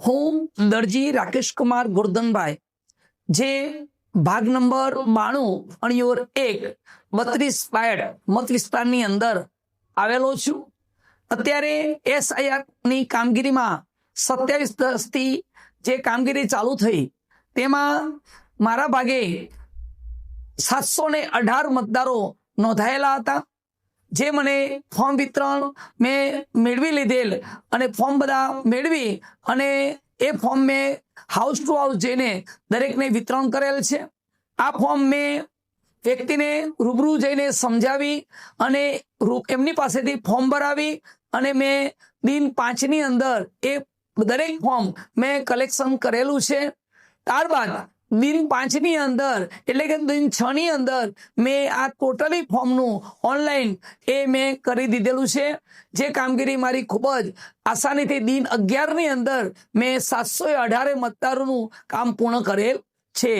હું દરજી રાકેશ કુમાર ગોરધનભાઈ. જે ભાગ નંબર બાણું, અણિયોર એક, બત્રીસ પાયડ મત વિસ્તારની અંદર આવેલો છું. અત્યારે એસઆઈઆરની કામગીરીમાં સત્યાવીસ દસથી જે કામગીરી ચાલુ થઈ, તેમાં મારા ભાગે સાતસો ને અઢાર મતદારો નોંધાયેલા હતા. જે મને ફોર્મ વિતરણ મેં મેળવી લીધેલ અને ફોર્મ બધા મેળવી અને એ ફોર્મ મેં હાઉસ ટુ હાઉસ જઈને દરેકને વિતરણ કરેલ છે. આ ફોર્મ મેં વ્યક્તિને રૂબરૂ જઈને સમજાવી અને એમની પાસેથી ફોર્મ ભરાવી અને મેં દિન પાંચની અંદર એ દરેક ફોર્મ મેં કલેક્શન કરેલું છે. ત્યારબાદ દિન પાંચની અંદર, એટલે કે દિન છ ની અંદર મેં આ ટોટલી ફોર્મનું ઓનલાઈન એ મેં કરી દીધેલું છે. જે કામગીરી મારી ખૂબ જ આસાનીથી દિન અગિયારની અંદર મેં સાતસો અઢારે મતદારોનું કામ પૂર્ણ કરેલ છે.